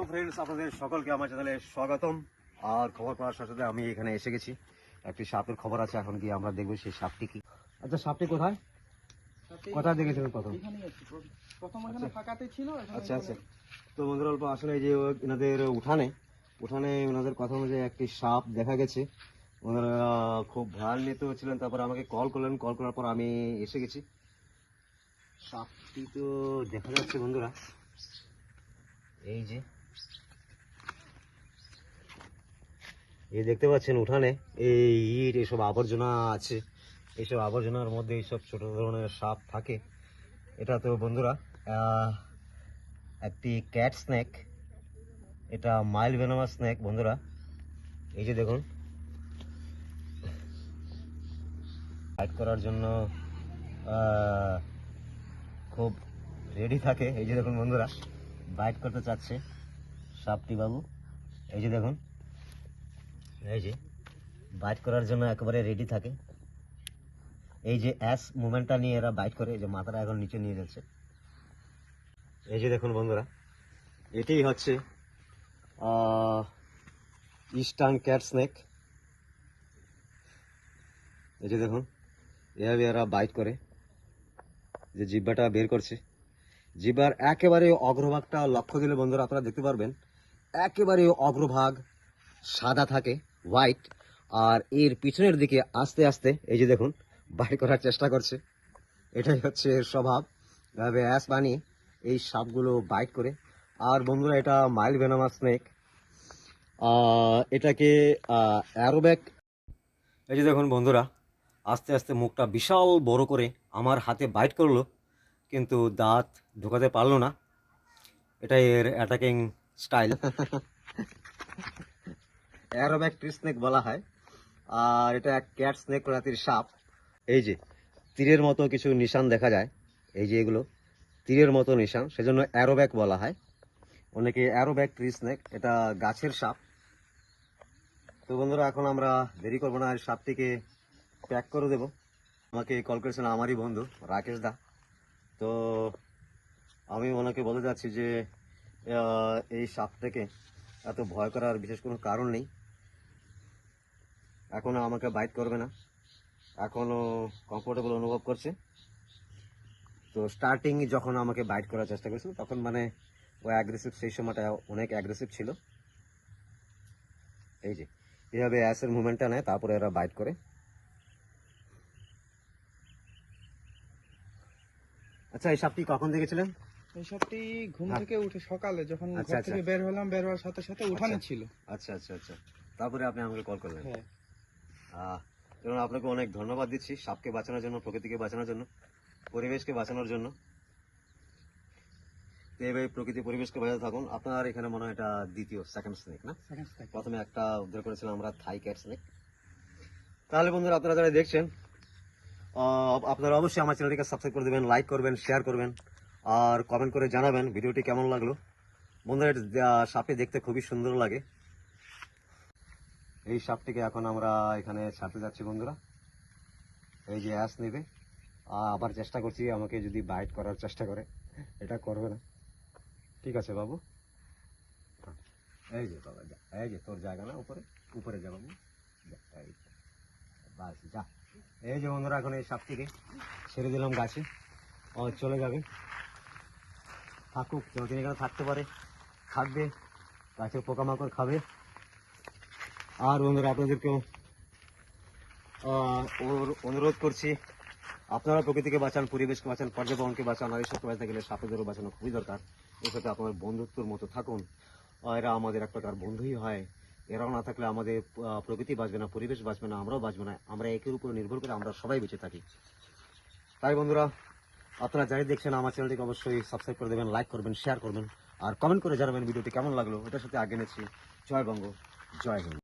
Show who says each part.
Speaker 1: Hello friends আপনাদের সকলকে আমার চ্যানেলে স্বাগতম। আর খবর পাওয়ার সাথে সাথে আমি এখানে এসে গেছি। একটি সাপের খবর আছে এখন গিয়ে আমরা দেখব সেই সাপটি কি। আচ্ছা সাপটি কোথায়? কোথায় দেখেছিলেন প্রথম?
Speaker 2: প্রথম- ওখানে ফাঁকাতে ছিল
Speaker 1: আচ্ছা আচ্ছা। তো বন্ধুরা অল্প আসলে এই যে এনাদের উঠানে উঠানে ওনাদের কথা অনুযায়ী একটি সাপ দেখা গেছে। ওনারা খুব ভয়ান্বিত ছিলেন তারপর আমাকে কল করলেন। কল করার পর আমি এসে গেছি। সাপটি তো দেখা যাচ্ছে বন্ধুরা। এই যে এই দেখতে পাচ্ছেন উঠানে, এই ইট, এসব আবর্জনা আছে। এইসব আবর্জনার মধ্যে এইসব ছোট ধরনের সাপ থাকে। এটা তো বন্ধুরা একটি ক্যাট স্নেক এটা মাইল ভেনামা স্নেক বন্ধুরা। এই যে দেখুন। ফাইট করার জন্য খুব রেডি থাকে। এই যে দেখুন বন্ধুরা বাইট করতে চাচ্ছে। সাপটি বাবু। এই যে দেখুন। এই যে বাইট করার জন্য একেবারে রেডি থাকে। এই যে অ্যাস মুভমেন্টটা নিয়ে এরা বাইট করে যে মাথাটা এখন নিচে নিয়ে যাচ্ছে। এই যে দেখুন বন্ধুরা, এটাই হচ্ছে ইস্টার্ন ক্যাট স্নেক এই যে দেখুন, এভাবে এরা বাইট করে। যে জিব্বাটা বের করছে। জিব্বার একেবারে অগ্রভাগটা লক্ষ্য দিলে বন্ধুরা আপনারা দেখতে পারবেন। একেবারে অগ্রভাগ, সাদা থাকে হোয়াইট আর এর পিছনের দিকে আস্তে আস্তে, এই যে দেখুন বাইর করার চেষ্টা করছে। এটাই হচ্ছে এর স্বভাব। এভাবে অ্যাস বানিয়ে এই সাপগুলো বাইট করে। আর বন্ধুরা, এটা মাইল ভেনামা স্নেক এটাকে অ্যারোব্যাক এই যে দেখুন বন্ধুরা, আস্তে আস্তে মুখটা বিশাল বড় করে আমার হাতে বাইট করল, কিন্তু দাঁত ঢোকাতে পারল না। এটাই এর অ্যাটাকিং স্টাইল। অ্যারোব্যাক ট্রি স্নেক বলা হয়। আর এটা এক ক্যাট স্নেক প্রজাতির সাপ। এই যে, তীরের মতো কিছু নিশান দেখা যায়। এই যে এগুলো, তীরের মতো নিশান। সেজন্য অ্যারোব্যাক বলা হয়। অনেকে অ্যারোব্যাক ট্রি স্নেক, এটা গাছের সাপ। তো বন্ধুরা, এখন আমরা দেরি করব না, আর সাপটিকে প্যাক করে দেবো। আমাকে কল করেছেন আমারই বন্ধু, রাকেশ দা। তো আমি ওনাকে বলে যাচ্ছি যে এই সাপটাকে এত ভয় করার বিশেষ কোনো কারণ নেই। এখনও আমাকে বাইট করবে না। এখনও কমফোর্টেবল অনুভব করছে। তো স্টার্টিং যখন আমাকে বাইট করার চেষ্টা করেছিল, তখন মানে ও অ্যাগ্রেসিভ সেই সময়টা অনেক অ্যাগ্রেসিভ ছিল। এই যে, এইভাবে অ্যাসের মুভমেন্টটা নেয়, তারপরে এরা বাইট করে। আচ্ছা এই সাপটি কখন দেখেছিলেন?
Speaker 2: এই সাপটি ঘুম
Speaker 1: হ্যাঁ।
Speaker 2: থেকে উঠে সকালে যখন
Speaker 1: আচ্ছা,
Speaker 2: ঘর
Speaker 1: আচ্ছা।
Speaker 2: থেকে বের হলাম বের হওয়ার সাথে সাথে উঠানে
Speaker 1: আচ্ছা।
Speaker 2: ছিল।
Speaker 1: আচ্ছা আচ্ছা আচ্ছা। তারপরে আপনি আমাকে কল করলেন।
Speaker 2: হ্যাঁ।
Speaker 1: আপনাকে অনেক ধন্যবাদ দিচ্ছি সাপকে বাঁচানোর জন্য প্রকৃতিকে বাঁচানোর জন্য পরিবেশকে বাঁচানোর জন্য। তো এইভাবে প্রকৃতি পরিবেশকে বাঁচাতে থাকুন। আপনার এখানে মনে হয় এটা দ্বিতীয় সেকেন্ড স্নেক না? প্রথমে একটা উদ্ধার করেছিলাম আমরা থাই ক্যাট স্নেক তাহলে বন্ধুরা আপনারা যারা দেখছেন আপনারা অবশ্যই আমার চ্যানেলটিকে সাবস্ক্রাইব করে দেবেন লাইক করবেন শেয়ার করবেন। আর কমেন্ট করে জানাবেন ভিডিওটি কেমন লাগল। বন্ধুরা সাপটি দেখতে খুবই সুন্দর লাগে। এই সাপটিকে এখন আমরা এখানে ছাড়তে যাচ্ছি বন্ধুরা। এই যে অ্যাস নেবে। আবার চেষ্টা করছি আমাকে যদি বাইট করার চেষ্টা করে। এটা করবে না। ঠিক আছে বাবু। এই যে বাবা, যা। এই যে তোর জায়গা না উপরে? উপরে যা বাবু। বাস, যা। এই যে বন্ধুরা, এখন এই সাপটিকে ছেড়ে দিলাম গাছে। ও, চলে যাবে। থাকুক, যতদিন এখানে থাকতে পারে থাকবে গাছে পোকামাকড় খাবে। আর বন্ধুরা, আপনাদেরকেও অনুরোধ করছি, আপনারা প্রকৃতিকে বাঁচান, পরিবেশকে বাঁচান, পর্যাবরণকে বাঁচান, আর এইসবকে বাঁচতে গেলে সাপেদেরও বাঁচানো খুবই দরকার। এর সাথে আপনার বন্ধুত্বর মতো থাকুন। এরা আমাদের এক প্রকার বন্ধুই হয়। এরাও না থাকলে আমাদের প্রকৃতি বাঁচবে না, পরিবেশ বাঁচবে না, আমরাও বাঁচবো না। আমরা একের উপর নির্ভর করে আমরা সবাই বেঁচে থাকি। তাই বন্ধুরা আপনারা যাই দেখছেন আমার চ্যানেলটিকে অবশ্যই সাবস্ক্রাইব করে দেবেন লাইক করবেন শেয়ার করবেন, আর কমেন্ট করে জানাবেন ভিডিওটি কেমন লাগল ওটার সাথে আগে নেছি জয় বঙ্গ, জয় হিন্দ।